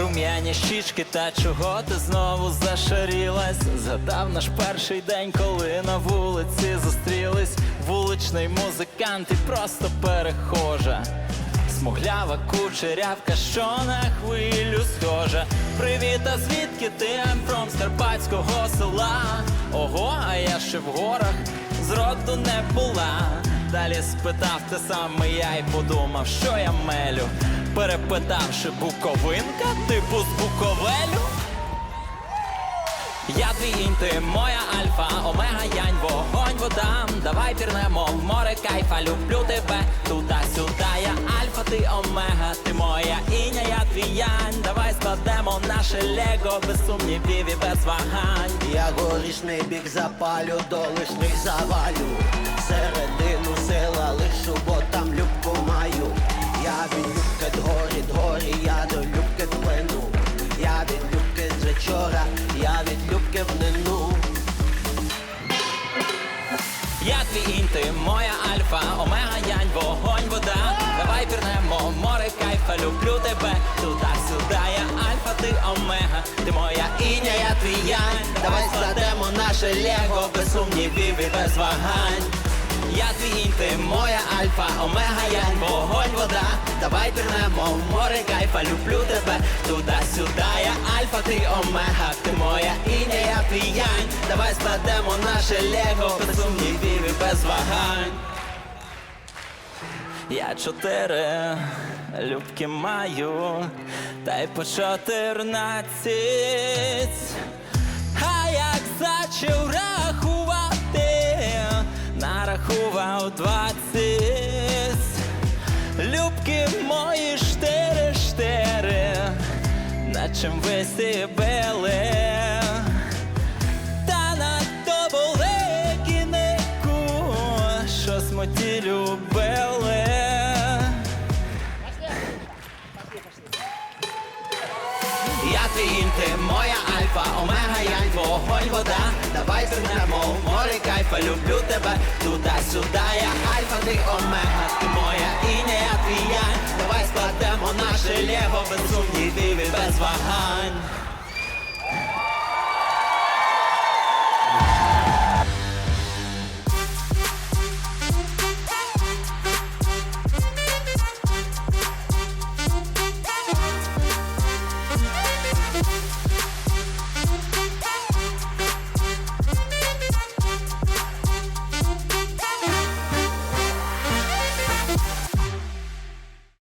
рум'яні щічки, та чого ти знову зашарілась? Згадав наш перший день, коли на вулиці зустрілись. Вуличний музикант і просто перехожа. Смуглява кучерявка, що на хвилю схожа. Привіт, а звідки ти from з села? Ого, а я ще в горах зроду не була. Далі спитав те саме я й подумав, що я мелю. Перепитавши буковинка, типу з Буковелю. Я твій інь, ти моя альфа, омега, янь, вогонь, вода. Давай пірнемо в море кайфа, люблю тебе туди-сюди. Я альфа, ти омега, ти моя іня, я твій янь. Давай складемо наше лего без сумнівів і без вагань. Я горішний бік запалю, до лишних завалю. Ти омега, ти моя іня, я твій янь. Давай складемо наше лего без сумнівів і без вагань. Я твій інь, ти моя альфа, омега, янь, вогонь, вода. Давай пірнемо в море кайфа, люблю тебе туди-сюди. Я альфа, ти омега, ти моя іня, я твій янь. Давай складемо наше лего без сумнівів і без вагань. Я чотири любки маю, та й по чотирнадцять. А як зачав рахувати, нарахував двадцять. Любки мої штири, штири, на чим ви сібили. Та на тоболе кінику, що смоті любили. Твій моя альфа, омега, я вогонь, вода. Давай звернемо море кайфа, люблю тебе туди-сюди. Я альфа, ти омега, ти моя і не я твій я, Давай складемо наше лего без сумнівів